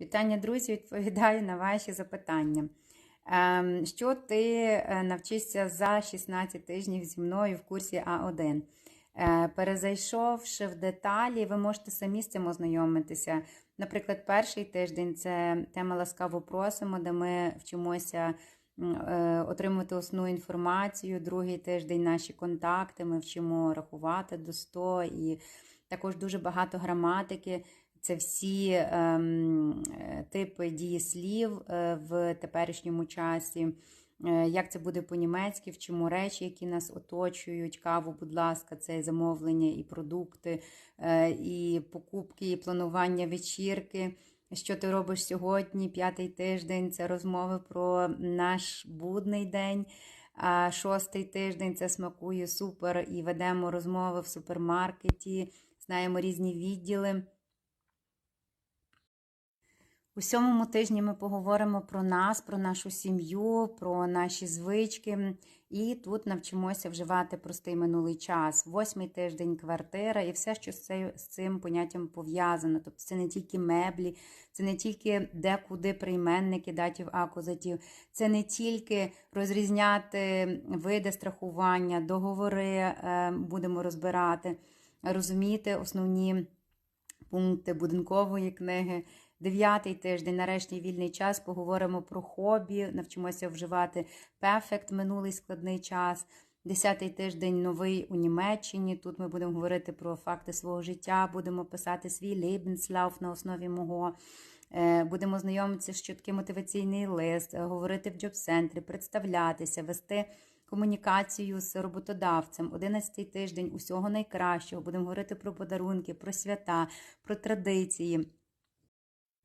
Вітання, друзі! Відповідаю на ваші запитання. Ем, Що ти е, навчишся за 16 тижнів зі мною в курсі А1? Е, Перезайшовши в деталі, ви можете самі з цим ознайомитися. Наприклад, перший тиждень це тема ласкаво просимо, де ми вчимося е, отримувати основну інформацію. Другий тиждень наші контакти, ми вчимо рахувати до 100 і також дуже багато граматики. Це всі ем, е, типи дієслів е, в теперішньому часі. Е, Як це буде по-німецьки, вчимо речі, які нас оточують. Каву, будь ласка, це замовлення, і продукти, е, і покупки, і планування вечірки. Що ти робиш сьогодні? П'ятий тиждень це розмови про наш будний день. А шостий тиждень це смакує супер і ведемо розмови в супермаркеті, знаємо різні відділи. У сьомому тижні ми поговоримо про нас, про нашу сім'ю, про наші звички. І тут навчимося вживати простий минулий час. Восьмий тиждень квартира і все, що з цим поняттям пов'язано. Тобто це не тільки меблі, це не тільки де куди прийменники датів, акузатів, це не тільки розрізняти види страхування, договори е, будемо розбирати, розуміти основні пункти будинкової книги. Дев'ятий тиждень, нарешті вільний час. Поговоримо про хобі, навчимося вживати перфект, минулий складний час. Десятий тиждень новий у Німеччині. Тут ми будемо говорити про факти свого життя, будемо писати свій Lebenslauf на основі мого. Е, Будемо знайомитися, що таке мотиваційний лист, е, говорити в джоб-центрі, представлятися, вести комунікацію з роботодавцем. Одинадцятий тиждень усього найкращого. Будемо говорити про подарунки, про свята, про традиції.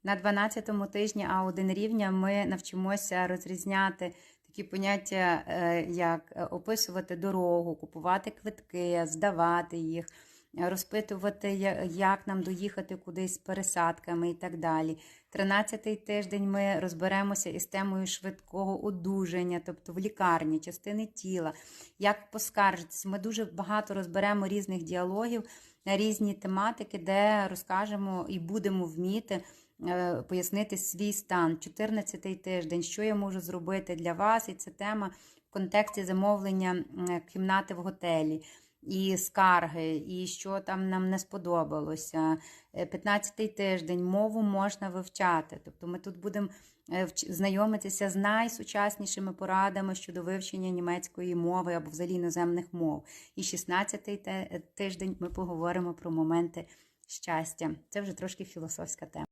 На 12-му тижні А1 рівня ми навчимося розрізняти такі поняття, е, як е, описувати дорогу, купувати квитки, здавати їх, розпитувати, як нам доїхати кудись з пересадками і так далі. 13-й тиждень ми розберемося із темою швидкого одужання, тобто в лікарні, частини тіла, як поскаржитися. Ми дуже багато розберемо різних діалогів на різні тематики, де розкажемо і будемо вміти е, пояснити свій стан. 14-й тиждень, що я можу зробити для вас, і це тема в контексті замовлення кімнати в готелі. І скарги, і що там нам не сподобалося. Е, 15-й тиждень мову можна вивчати. Тобто ми тут будемо е, знайомитися з найсучаснішими порадами щодо вивчення німецької мови або взагалі іноземних мов. І 16-й тиждень ми поговоримо про моменти щастя. Це вже трошки філософська тема.